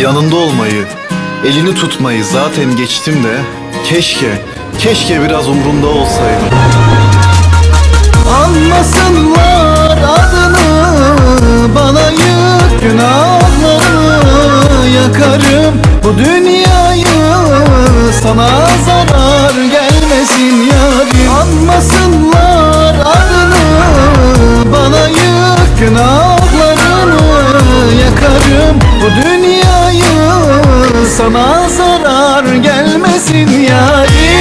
Yanında olmayı, elini tutmayı zaten geçtim de keşke, keşke biraz umrunda olsaydım. Anmasınlar adını Bana yük günahlarını Yakarım. Bu dünyayı Sana zarar gelmesin yarim. Anmasınlar adını Bana yük günahlarını Yakarım. Bu dünyayı sensin yarim